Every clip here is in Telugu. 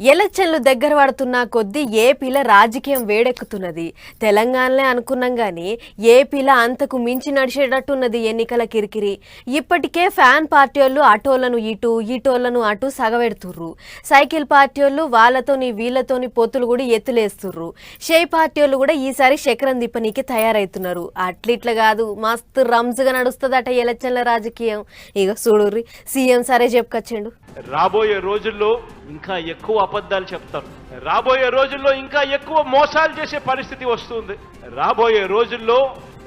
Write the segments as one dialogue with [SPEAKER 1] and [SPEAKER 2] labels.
[SPEAKER 1] ఎలక్షన్లు దగ్గర పడుతున్న కొద్దీ ఏపీల రాజకీయం వేడెక్కుతున్నది. తెలంగాణలే అనుకున్నాం కానీ ఏపీల అంతకు మించి నడిచేటట్టున్నది ఎన్నికల కిరికిరి. ఇప్పటికే ఫ్యాన్ పార్టీ వాళ్ళు అటోలను ఇటు ఇటోలను అటు సగవెడుతుర్రు సైకిల్ పార్టీ వాళ్ళు వాళ్ళతోని వీళ్ళతోని పొత్తులు కూడా ఎత్తులేస్తుర్రు. షే పార్టీ వాళ్ళు కూడా ఈసారి శకరం దిప్పనీకి తయారవుతున్నారు అట్లిట్లా కాదు మస్తు రంజుగా నడుస్తుందట ఎలక్షన్ల రాజకీయం. ఇక చూడుర్రి సీఎం సరే చెప్పుకొచ్చిండు
[SPEAKER 2] రాబోయే రోజుల్లో ఇంకా ఎక్కువ అబద్ధాలు చెప్తారు. రాబోయే రోజుల్లో ఇంకా ఎక్కువ మోసాలు చేసే పరిస్థితి వస్తుంది. రాబోయే రోజుల్లో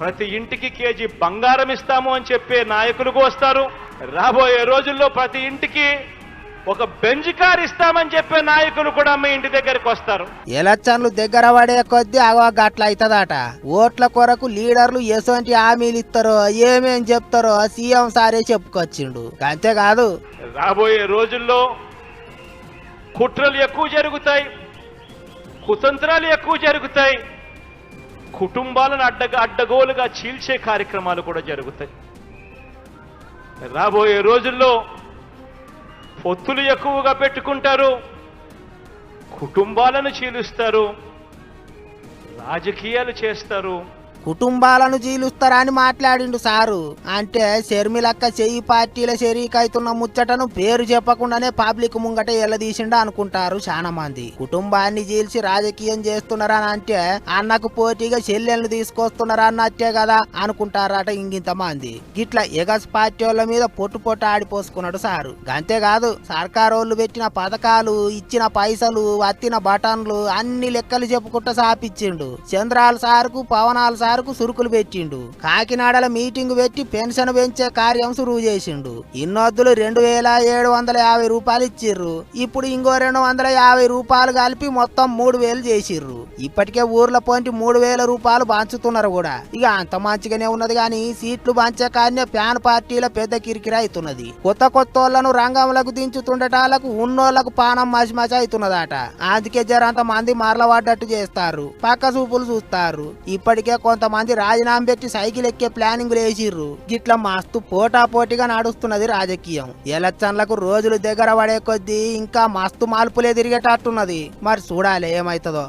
[SPEAKER 2] ప్రతి ఇంటికి కేజీ బంగారం ఇస్తాము అని చెప్పే నాయకులకు వస్తారు. రాబోయే రోజుల్లో ప్రతి ఇంటికి ఒక బెంజ్ కార్ ఇస్తామని చెప్పే నాయకులు కూడా మీ ఇంటి దగ్గరికి వస్తారు.
[SPEAKER 3] ఎలక్షన్లు దగ్గర పడే కొద్దీ అగవ గట్ల అవుతుందట ఓట్ల కొరకు లీడర్లు ఎటువంటి హామీలు ఇస్తారో ఏమేం చెప్తారో సీఎం సారే చెప్పుకొచ్చిండు. అంతేకాదు
[SPEAKER 2] రాబోయే రోజుల్లో కుట్రలు ఎక్కువ జరుగుతాయి కుతంత్రాలు ఎక్కువ జరుగుతాయి కుటుంబాలను అడ్డగా అడ్డగోలుగా చీల్చే కార్యక్రమాలు కూడా జరుగుతాయి. రాబోయే రోజుల్లో పొత్తులు ఎక్కువగా పెట్టుకుంటారు కుటుంబాలను చీలుస్తారు రాజకీయాలు చేస్తారు
[SPEAKER 3] కుటుంబాలను చీలుస్తారని మాట్లాడిండు సారు. అంటే షర్మిలక్క చెయ్యి పార్టీల షరీకైతున్న ముచ్చటను పేరు చెప్పకుండానే పబ్లిక్ ముంగట ఎల్లదీసిండు అనుకుంటారు చాలా మంది కుటుంబాన్ని చీల్చి రాజకీయం చేస్తున్నారని అంటే అన్నకు పోటీగా చెల్లెళ్ళు తీసుకొస్తున్నారా అన్నట్టే కదా అనుకుంటారట ఇంగింత మంది గిట్ల ఎగస్ పార్టీ వాళ్ళ మీద పొట్టు పొట్టు ఆడిపోసుకున్నాడు సారు. అంతేకాదు సర్కారోళ్ళు పెట్టిన పథకాలు ఇచ్చిన పైసలు వత్తిన బటన్లు అన్ని లెక్కలు చెప్పుకుంటూ సాపిచ్చిండు. చంద్రాల సార్కు పవనాల సార్కు సురుకులు పెట్టిండు. కాకినాడల మీటింగ్ పెట్టి పెన్షన్ పెంచే కార్యం సురువు చేసిండు. ఇన్నొద్దులు రెండు వేల ఏడు వందల యాభై రూపాయలు ఇచ్చిర్రు. ఇప్పుడు ఇంకో రెండు వందల యాభై రూపాయలు కలిపి మొత్తం మూడు వేలు చేసిర్రు. ఇప్పటికే ఊర్ల పోంటి మూడు వేల రూపాయలు పంచుతున్నారు కూడా. ఇక అంత మంచిగానే ఉన్నది కానీ సీట్లు పంచే కానీ ప్యాన్ పార్టీల పెద్ద కిరికిర అవుతున్నది కొత్త కొత్త వాళ్ళను రంగంలోకి దించుతుండటాలకు ఉన్నోళ్ళకు పానం మసి అవుతున్నదట. అందుకే జరంత మంది మరలబడ్డట్టు చేస్తారు. పక్క చూపులు చూస్తారు. ఇప్పటికే కొంత కొంతమంది రాజీనామా పెట్టి సైకిల్ ఎక్కే ప్లానింగ్ వేసిర్రు గిట్ల మస్తు పోటా పోటీగా నడుస్తున్నది రాజకీయం. ఎలక్షన్లకు రోజులు దగ్గర పడే కొద్దీ ఇంకా మస్తు మార్పులే తిరిగేటట్టున్నది. మరి చూడాలి ఏమైతుందో.